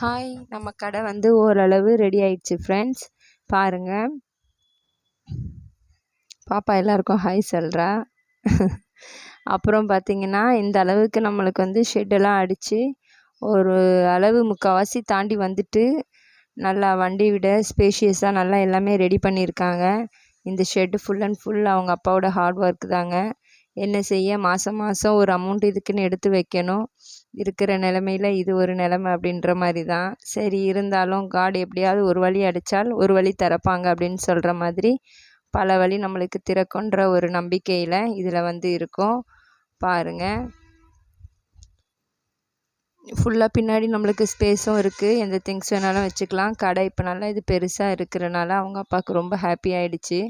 Hi நம்ம கடை வந்து ஓரளவு ரெடி ஆயிடுச்சு ஃப்ரெண்ட்ஸ் பாருங்கள் பாப்பா எல்லாருக்கும் ஹாய் சொல்கிறா அப்புறம் பார்த்திங்கன்னா இந்த அளவுக்கு நம்மளுக்கு வந்து ஷெட்டெல்லாம் அடித்து ஒரு அளவு முக்கால்வாசி தாண்டி வந்துட்டு நல்லா வண்டி விட ஸ்பேஷியஸாக நல்லா எல்லாமே ரெடி பண்ணியிருக்காங்க இந்த ஷெட்டு ஃபுல் அண்ட் ஃபுல் அவங்க அப்பாவோட ஹார்ட் ஒர்க் தாங்க. என்ன செய்ய மாதம் மாதம் ஒரு அமௌண்ட் இதுக்குன்னு எடுத்து வைக்கணும். இருக்கிற நிலமையில இது ஒரு நிலமை அப்படின்ற மாதிரி தான் சரி இருந்தாலும் காடு எப்படியாவது ஒரு வழி அடித்தால் ஒரு வழி திறப்பாங்க அப்படின்னு சொல்கிற மாதிரி பல வழி நம்மளுக்கு திறக்குன்ற ஒரு நம்பிக்கையில் இதில் வந்து இருக்கும். பாருங்கள் ஃபுல்லாக பின்னாடி நம்மளுக்கு ஸ்பேஸும் இருக்குது எந்த திங்ஸ் வேணாலும் வச்சுக்கலாம். கடை இப்போ நல்லா இது பெருசாக இருக்கிறனால அவங்க அப்பாவுக்கு ரொம்ப ஹாப்பி ஆகிடுச்சி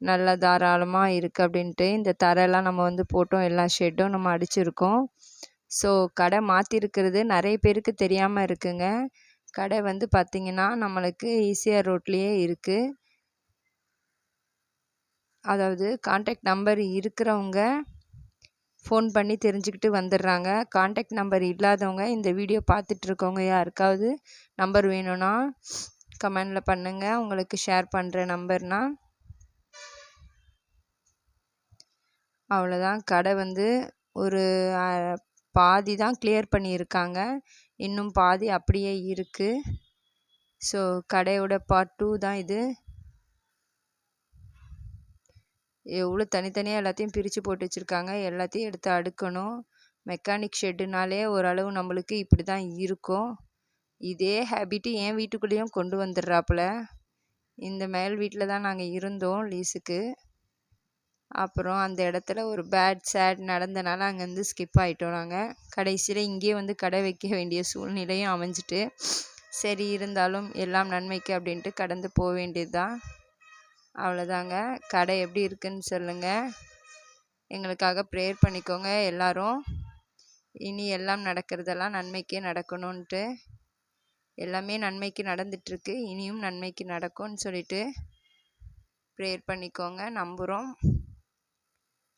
நல்லா தாராளமாக இருக்குது அப்படின்ட்டு இந்த தரையெல்லாம் நம்ம வந்து போட்டோம். எல்லா ஷெட்டும் நம்ம அடிச்சிருக்கோம். ஸோ கடை மாற்றிருக்கிறது நிறைய பேருக்கு தெரியாமல் இருக்குங்க. கடை வந்து பார்த்திங்கன்னா நம்மளுக்கு ஈசிஆர் ரோட்லேயே இருக்குது அதாவது காண்டாக்ட் நம்பர் இருக்கிறவங்க ஃபோன் பண்ணி தெரிஞ்சுக்கிட்டு வந்துடுறாங்க. காண்டாக்ட் நம்பர் இல்லாதவங்க இந்த வீடியோ பார்த்துட்ருக்கவங்க யாருக்காவது நம்பர் வேணும்னா கமெண்டில் பண்ணுங்கள் உங்களுக்கு ஷேர் பண்ணுற நம்பர்னால் அவ்வளோதான். கடை வந்து ஒரு பாதி தான் கிளியர் பண்ணியிருக்காங்க. இன்னும் பாதி அப்படியே இருக்குது ஸோ கடையோட பார்ட் டூ தான் இது. எவ்வளோ தனித்தனியாக எல்லாத்தையும் பிரித்து போட்டு வச்சுருக்காங்க. எல்லாத்தையும் எடுத்து அடுக்கணும். மெக்கானிக் ஷெட்டுனாலே ஓரளவு நம்மளுக்கு இப்படி தான் இருக்கும். இதே ஹேபிட்டு என் வீட்டுக்குள்ளேயும் கொண்டு வந்துடுறாப்புல. இந்த மேல் வீட்டில் தான் நாங்கள் இருந்தோம் லீஸுக்கு அப்புறம் அந்த இடத்துல ஒரு பேட் சேட் நடந்தனால அங்கேருந்து ஸ்கிப் ஆகிட்டோம் நாங்கள் கடைசியில் இங்கேயே வந்து கடை வைக்க வேண்டிய சூழ்நிலையும் அமைஞ்சிட்டு சரி இருந்தாலும் எல்லாம் நன்மைக்கு அப்படின்ட்டு கடந்து போக வேண்டியது தான் அவ்வளோதாங்க கடை எப்படி இருக்குன்னு சொல்லுங்கள் எங்களுக்காக ப்ரேயர் பண்ணிக்கோங்க எல்லோரும். இனி எல்லாம் நடக்கிறதெல்லாம் நன்மைக்கே நடக்கணுன்ட்டு எல்லாமே நன்மைக்கு நடந்துட்டுருக்கு. இனியும் நன்மைக்கு நடக்கும்னு சொல்லிட்டு ப்ரேயர் பண்ணிக்கோங்க. நம்புகிறோம்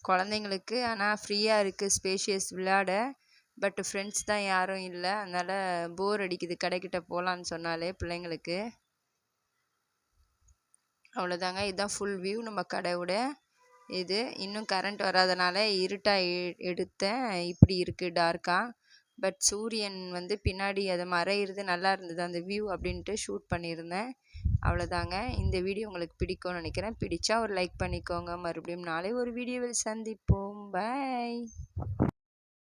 குழந்தைங்களுக்கு. ஆனால் ஃப்ரீயாக இருக்குது ஸ்பேஷியஸ் விளையாட. பட் ஃப்ரெண்ட்ஸ் தான் யாரும் இல்லை. அதனால் போர் அடிக்குது கடைக்கிட்ட போகலான்னு சொன்னாலே பிள்ளைங்களுக்கு. அவ்வளோதாங்க இதுதான் ஃபுல் வியூ நம்ம கடையோட இது. இன்னும் கரண்ட் வராதனால இருட்டாக எடுத்தேன். இப்படி இருக்குது டார்க்காக பட் சூரியன் வந்து பின்னாடி அதை மறையிறது நல்லா இருந்தது அந்த வியூ அப்படின்ட்டு ஷூட் பண்ணியிருந்தேன். அவ்வளோதாங்க. இந்த வீடியோ உங்களுக்கு பிடிக்கும்னு நினைக்கிறேன். பிடிச்சா ஒரு லைக் பண்ணிக்கோங்க. மறுபடியும் நாளை ஒரு வீடியோவில் சந்திப்போம். பாய்